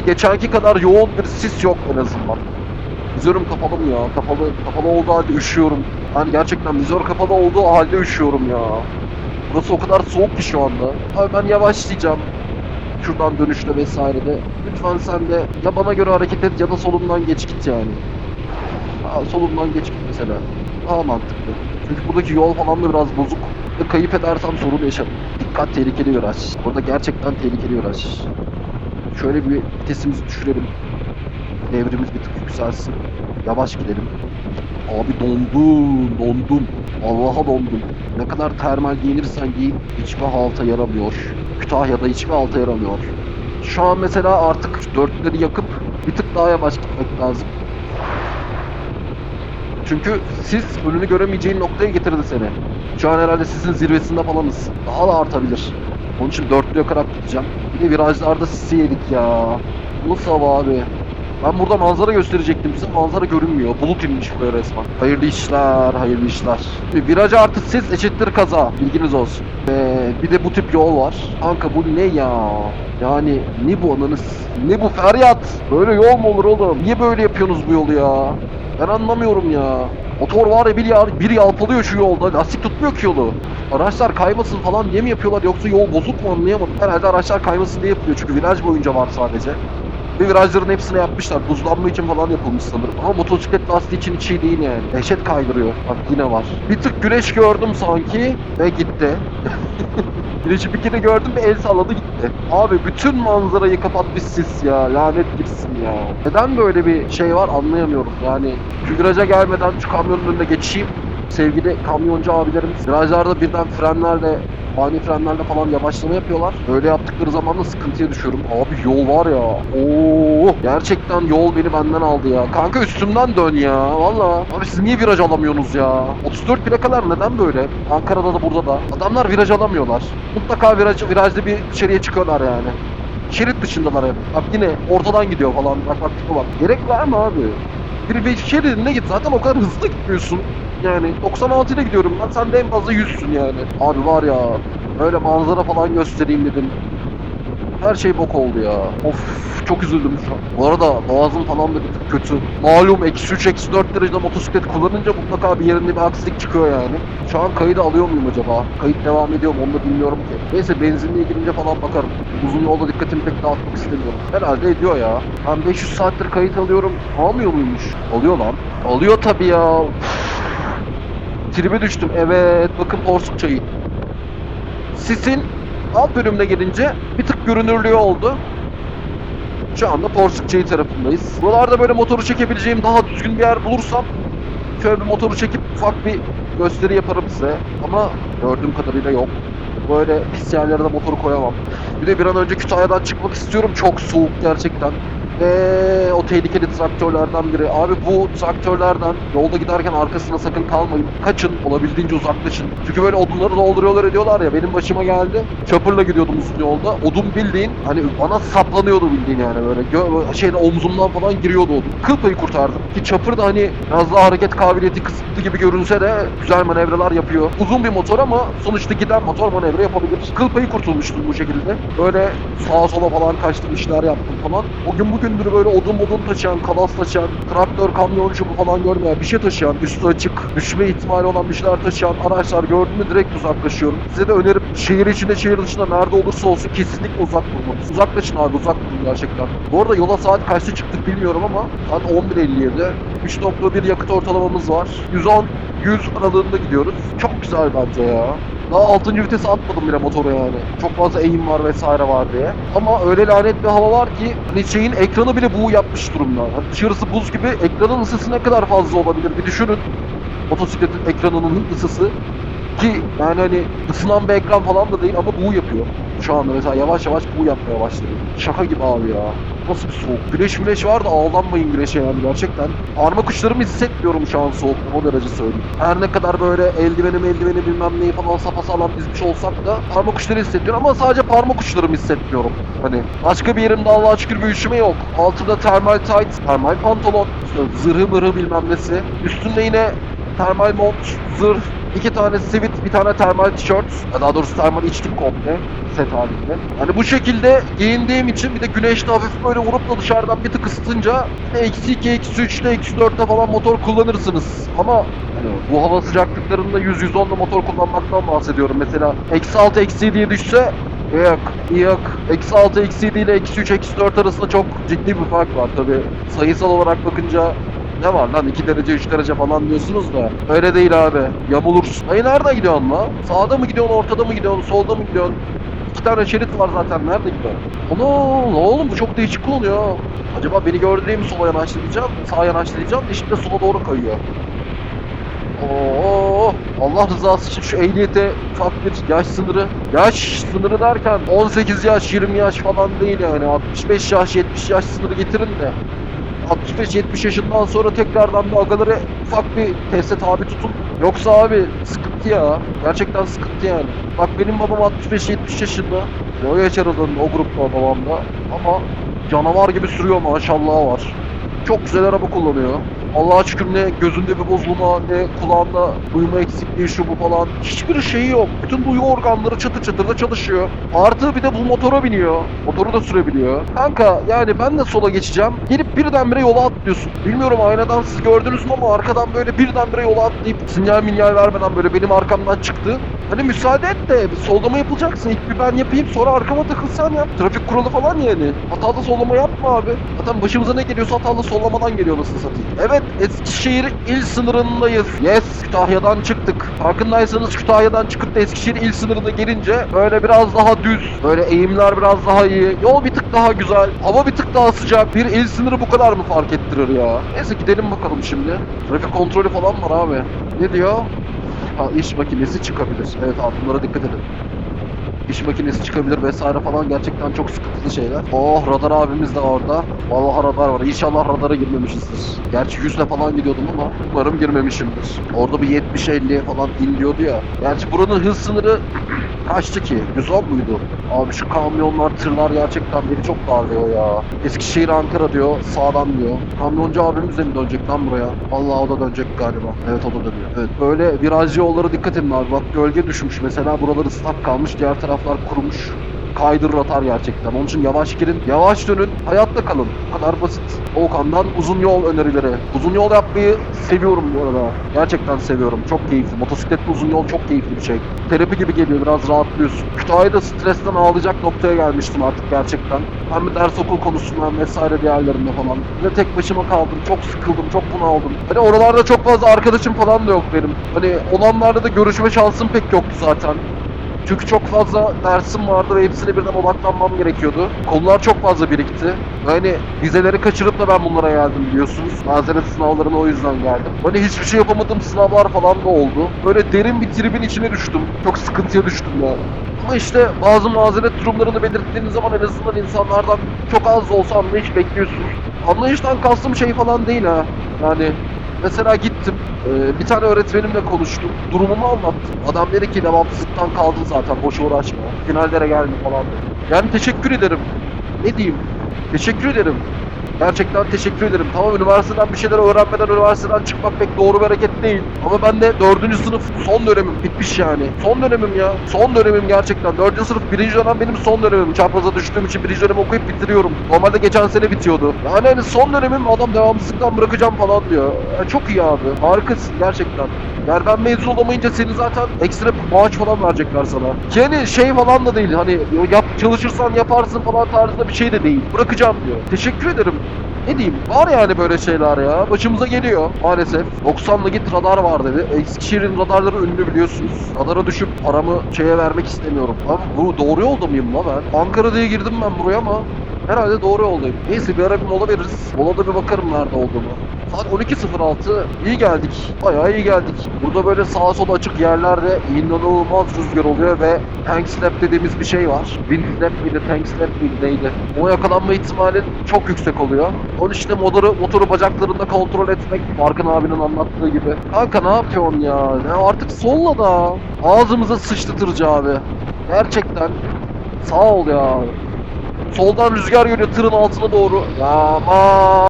sanki geçenki kadar yoğun bir sis yok en azından. Vizörüm kapalı mı ya? Kapalı, kapalı olduğu halde üşüyorum. Yani gerçekten vizör kapalı olduğu halde üşüyorum ya. Burası o kadar soğuk ki şu anda. Abi ben yavaşlayacağım. Şuradan dönüşte vesairede. Lütfen sen de ya bana göre hareket et ya da solumdan geç git yani. Ha, solumdan geç git mesela. Daha mantıklı. Çünkü buradaki yol falan da biraz bozuk. Kayıp edersem sorun yaşarım. Dikkat tehlikeli viraj. Burada gerçekten tehlikeli viraj. Şöyle bir vitesimizi düşürelim. Devrimiz bir tık yükselsin. Yavaş gidelim. Abi dondum, dondum. Allah'a dondum. Ne kadar termal giyinirsen giyin hiçbir halta yaramıyor. Kütahya'da hiçbir halta yaramıyor. Şu an mesela artık dörtleri yakıp bir tık daha yavaş gitmek lazım. Çünkü sis önünü göremeyeceğin noktaya getirdi seni. Şu an herhalde sizin zirvesinde falanız. Daha da artabilir. Onun için dörtlü yakarak gideceğim. Bir de virajlarda sisi yedik ya. Nasıl hava abi? Ben burada manzara gösterecektim size. Manzara görünmüyor. Bulut inmiş buraya resmen. Hayırlı işler, hayırlı işler. Bir Viraj artı siz eşittir kaza. Bilginiz olsun. Ee, bir de bu tip yol var. Kanka bu ne ya? Yani ne bu ananız? Ne bu feryat? Böyle yol mu olur oğlum? Niye böyle yapıyorsunuz bu yolu ya? Ben anlamıyorum ya. Motor var ya bir, yar, bir yalpalıyor şu yolda. Lastik tutmuyor ki yolu. Araçlar kaymasın falan diye mi yapıyorlar yoksa yol bozuk mu anlayamadım. Herhalde araçlar kaymasın diye yapılıyor çünkü viraj boyunca var sadece. Ve virajların hepsini yapmışlar. Buzlanma için falan yapılmış sanırım. Ama motosiklet lastiği için hiç iyi değil yani. Dehşet kaydırıyor. Bak yine var. Bir tık güneş gördüm sanki ve gitti. Güneşi bir kere gördüm ve el salladı gitti. Abi bütün manzarayı kapatmış sis ya. Lanet gitsin ya. Neden böyle bir şey var anlayamıyorum. Yani şu viraja gelmeden şu kamyonun önüne geçeyim. Sevgili kamyoncu abilerimiz virajlarda birden frenlerle ani frenlerle falan yavaşlama yapıyorlar. Böyle yaptıkları zaman da sıkıntıya düşüyorum. Abi yol var ya. Oo, gerçekten yol beni benden aldı ya. Kanka üstümden dön ya. Valla. Abi siz niye viraj alamıyorsunuz ya? 34 plakalar neden böyle? Ankara'da da burada da. Adamlar viraj alamıyorlar. Mutlaka viraj, virajda bir içeriye çıkıyorlar yani. Şerit dışındalar hep. Bak yine ortadan gidiyor falan. Bak bak tipe bak. Gerek var mı abi? Bir, bir şeridinde git. Zaten o kadar hızlı gitmiyorsun. Yani 96 ile gidiyorum ben. Sen de en fazla 100'sün yani. Abi var ya. Öyle manzara falan göstereyim dedim. Her şey bok oldu ya. Of çok üzüldüm şu an. Bu arada boğazım falan da bir tık kötü. Malum eksi 3 eksi 4 derecede motosiklet kullanınca mutlaka bir yerinde bir aksilik çıkıyor yani. Şu an kaydı alıyor muyum acaba? Kayıt devam ediyor mu onu da bilmiyorum ki. Neyse benzinliğe girince falan bakarım. Uzun yolda dikkatimi pek dağıtmak istemiyorum. Herhalde ediyor ya. Ben 500 saattir kayıt alıyorum. Almıyor muymuş? Alıyor lan. Alıyor tabii ya. Üf. Tribe düştüm. Evet bakın porsuk çayı. Sisin alt bölümüne gelince bir tık görünürlüğü oldu. Şu anda Porsukçayı tarafındayız. Buralarda böyle motoru çekebileceğim daha düzgün bir yer bulursam şöyle bir motoru çekip ufak bir gösteri yaparım size. Ama gördüğüm kadarıyla yok. Böyle pis yerlere de motoru koyamam. Bir de bir an önce Kütahya'dan çıkmak istiyorum. Çok soğuk gerçekten. Ve o tehlikeli traktörlerden biri. Abi bu traktörlerden yolda giderken arkasına sakın kalmayın. Kaçın, olabildiğince uzaklaşın. Çünkü böyle odunları dolduruyorlar ediyorlar ya. Benim başıma geldi. Chopper'la gidiyordum uzun yolda. Odun bildiğin hani bana saplanıyordu bildiğin yani böyle. Gö şeyde omzumdan falan giriyordu odun. Kıl payı kurtardım. Ki Chopper da hani biraz daha hareket kabiliyeti kısıtlı gibi görünse de güzel manevralar yapıyor. Uzun bir motor ama sonuçta giden motor manevra yapabilir. Kıl payı kurtulmuştum bu şekilde. Böyle sağa sola falan kaçtım işler yaptım falan. O gün bugündür böyle odun odun taşıyan, kalas taşıyan, traktör, kamyon şu bu falan görmeyen bir şey taşıyan, üstü açık, düşme ihtimali olan bir şeyler taşıyan araçlar gördüğümde direkt uzaklaşıyorum. Size de önerim şehir içinde, şehir dışında nerede olursa olsun kesinlikle uzak durmanız. Uzaklaşın abi, uzak durun gerçekten. Bu arada yola saat kaçta çıktık bilmiyorum ama saat 11.57. 3.1 yakıt ortalamamız var. 110 100 aralığında gidiyoruz. Çok güzel bence ya. Daha 6. vitese atmadım bile motoru yani. Çok fazla eğim var vesaire var diye. Ama öyle lanet bir hava var ki hani şeyin ekranı bile buğu yapmış durumda. Hani dışarısı buz gibi ekranın ısısı ne kadar fazla olabilir bir düşünün. Motosikletin ekranının ısısı. Ki yani hani ısınan bir ekran falan da değil ama buğu yapıyor. Şu anda mesela yavaş yavaş buğu yapmaya başladı. Şaka gibi abi ya. Nasıl bir soğuk. Güneş güneş var da ağlanmayın güneşe yani gerçekten. Parmak uçlarımı hissetmiyorum şu an soğuk. O derece söyleyeyim. Her ne kadar böyle eldivenim eldiveni bilmem neyi falan sapasağlam dizmiş olsak da parmak uçları hissediyorum ama sadece parmak uçlarımı hissetmiyorum. Hani başka bir yerimde Allah'a şükür bir üşüme yok. Altında termal tight, termal pantolon, zırhı mırhı bilmem nesi. Üstünde yine termal mont, zırh, iki tane sivit, bir tane termal tişört. Daha doğrusu termal içlik komple set halinde. Hani bu şekilde giyindiğim için bir de güneşte hafif böyle vurup da dışarıdan bir tık ısıtınca eksi 2, eksi 3'te, eksi 4'te falan motor kullanırsınız. Ama hani bu hava sıcaklıklarında 100-110'da motor kullanmaktan bahsediyorum. Mesela eksi 6, eksi 7'ye düşse Yok, yok. Eksi 6, eksi 7 ile eksi 3, eksi 4 arasında çok ciddi bir fark var tabi. Sayısal olarak bakınca ne var lan 2 derece 3 derece falan diyorsunuz da öyle değil abi yamulursun. Hayır nerede gidiyorsun la? Sağda mı gidiyorsun ortada mı gidiyorsun solda mı gidiyorsun? İki tane şerit var zaten nerede gidiyorsun? Ana oğlum bu çok değişik oluyor. Acaba beni gördüğü mi sola yanaşlayacağım, sağa yanaşlayacağım, şimdi sola doğru kayıyor. Oo, Allah rızası için şu ehliyete ufak bir yaş sınırı. Yaş sınırı derken 18 yaş, 20 yaş falan değil yani. 65 yaş, 70 yaş sınırı getirin de. 65-70 yaşından sonra tekrardan bu agaları ufak bir teste tabi tutun. Yoksa abi sıkıntı ya. Gerçekten sıkıntı yani. Bak benim babam 65-70 yaşında. Yaş aralığında o grupta babamda. Ama canavar gibi sürüyor maşallah var. Çok güzel araba kullanıyor. Allah'a şükür ne gözünde bir bozulma ne kulağında duyma eksikliği şu bu falan. Hiçbir şeyi yok. Bütün duyu organları çatır çatır da çalışıyor. Artı bir de bu motora biniyor. Motoru da sürebiliyor. Kanka yani ben de sola geçeceğim. Gelip birdenbire yola atlıyorsun. Bilmiyorum aynadan siz gördünüz mü ama arkadan böyle birdenbire yola atlayıp sinyal minyal vermeden böyle benim arkamdan çıktı. Hani müsaade et de bir sollama yapılacaksa ilk bir ben yapayım sonra arkama takılsan yap. Trafik kuralı falan yani. Hatalı sollama yapma abi. Zaten başımıza ne geliyorsa hatalı sollamadan geliyor nasıl satayım. Evet Eskişehir il sınırındayız. Yes Kütahya'dan çıktık. Farkındaysanız Kütahya'dan çıkıp da Eskişehir il sınırına gelince böyle biraz daha düz. Böyle eğimler biraz daha iyi. Yol bir tık daha güzel. Hava bir tık daha sıcak. Bir il sınırı bu kadar mı fark ettirir ya? Neyse gidelim bakalım şimdi. Trafik kontrolü falan var abi. Ne diyor? Ha, iş makinesi çıkabilir. Evet abi bunlara dikkat edin. İş makinesi çıkabilir vesaire falan gerçekten çok sıkıntılı şeyler. Oh radar abimiz de orada. Vallahi radar var. İnşallah radara girmemişizdir. Gerçi 100'le falan gidiyordum ama umarım girmemişimdir. Orada bir 70-50 falan in diyordu ya. Gerçi buranın hız sınırı kaçtı ki? 110 muydu? Abi şu kamyonlar, tırlar gerçekten beni çok darlıyor ya. Eskişehir Ankara diyor, sağdan diyor. Kamyoncu abimiz de mi dönecek lan buraya? Allah o da dönecek galiba. Evet o da dönüyor. Evet böyle virajlı yollara dikkat edin abi. Bak gölge düşmüş mesela buraları ıslak kalmış, diğer taraflar kurumuş. Kaydırır atar gerçekten. Onun için yavaş girin, yavaş dönün, hayatta kalın. Bu kadar basit. Okan'dan uzun yol önerileri. Uzun yol yapmayı seviyorum bu arada. Gerçekten seviyorum. Çok keyifli. Motosikletli uzun yol çok keyifli bir şey. Terapi gibi geliyor. Biraz rahatlıyorsun. Kütahya'da stresten ağlayacak noktaya gelmiştim artık gerçekten. Hem bir ders okul konusundan vesaire diğerlerinde falan. Ve tek başıma kaldım. Çok sıkıldım. Çok bunaldım. Hani oralarda çok fazla arkadaşım falan da yok benim. Hani olanlarda da görüşme şansım pek yoktu zaten. Çünkü çok fazla dersim vardı ve hepsine birden odaklanmam gerekiyordu. Konular çok fazla birikti. Hani vizeleri kaçırıp da ben bunlara geldim biliyorsunuz. Mazeret sınavlarına o yüzden geldim. Hani hiçbir şey yapamadığım sınavlar falan da oldu. Böyle derin bir tribin içine düştüm. Çok sıkıntıya düştüm yani. Ama işte bazı mazeret durumlarını belirttiğiniz zaman en azından insanlardan çok az da olsa anlayış bekliyorsunuz. Anlayıştan kastım şey falan değil ha. Yani Mesela gittim, e, bir tane öğretmenimle konuştum, durumumu anlattım. Adam dedi ki devamsızlıktan kaldın zaten, boş uğraşma, finallere gelme falan dedi. Yani teşekkür ederim. Ne diyeyim? Teşekkür ederim. Gerçekten teşekkür ederim. Tamam üniversiteden bir şeyler öğrenmeden üniversiteden çıkmak pek doğru bir hareket değil. Ama ben de dördüncü sınıf son dönemim bitmiş yani. Son dönemim ya. Son dönemim gerçekten. Dördüncü sınıf birinci dönem benim son dönemim. Çapraza düştüğüm için birinci dönem okuyup bitiriyorum. Normalde geçen sene bitiyordu. Yani hani son dönemim adam devamsızlıktan bırakacağım falan diyor. Yani çok iyi abi. Harikasın gerçekten. Yani ben mezun olamayınca seni zaten ekstra maaş falan verecekler sana. Ki hani şey falan da değil hani yap çalışırsan yaparsın falan tarzında bir şey de değil. Bırakacağım diyor. Teşekkür ederim. Ne diyeyim? Var yani böyle şeyler ya. Başımıza geliyor maalesef. 90'lı git radar var dedi. Eskişehir'in radarları ünlü biliyorsunuz. Radara düşüp paramı şeye vermek istemiyorum. Abi bu doğru yolda mıyım la ben? Ankara diye girdim ben buraya ama herhalde doğru yoldayım. Neyse bir ara bir mola veririz. Molada bir bakarım nerede olduğumu. Saat 12.06. İyi geldik. Bayağı iyi geldik. Burada böyle sağa sola açık yerlerde inanılmaz rüzgar oluyor ve tank slap dediğimiz bir şey var. Wind slap miydi, tank slap miydi neydi? O yakalanma ihtimalin çok yüksek oluyor. Onun için de motoru, motoru bacaklarında kontrol etmek Markın abinin anlattığı gibi. Kanka ne yapıyorsun ya? ya artık solla da. Ağzımıza sıçtı tırcı abi. Gerçekten. Sağ ol ya. Soldan rüzgar geliyor tırın altına doğru. Aman.